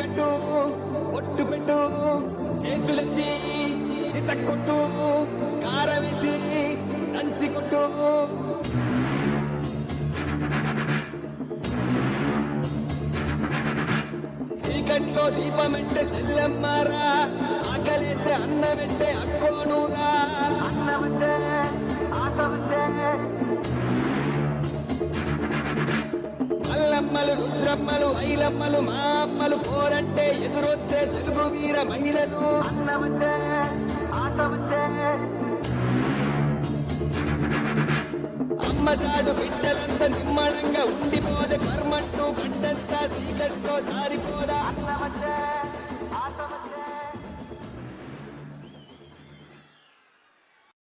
కట్టు ఒట్టు పెట్టు చేతులెత్తి చిత కొట్టు కారవేసి దంచి కొట్టు. చీకట్లో దీపం అంటే సెల్లెమ్మారా ఆకలిస్తే అన్నం అంటే అక్కోనూరా. అన్నమచ్చే అల్లమ్మలు రుద్రమ్మలు ఐలమ్మలు మా అమ్మలు పోరంటే ఎదురొచ్చే తెలుగు వీర మహిళలు. అన్నమచ్చే ఆశ వచ్చే అమ్మసాడు బిడ్డలంతా నిమ్మడంగా ఉండిపోదే కర్మంటూ గడ్డంతా చీకట్లో జారిపోదా?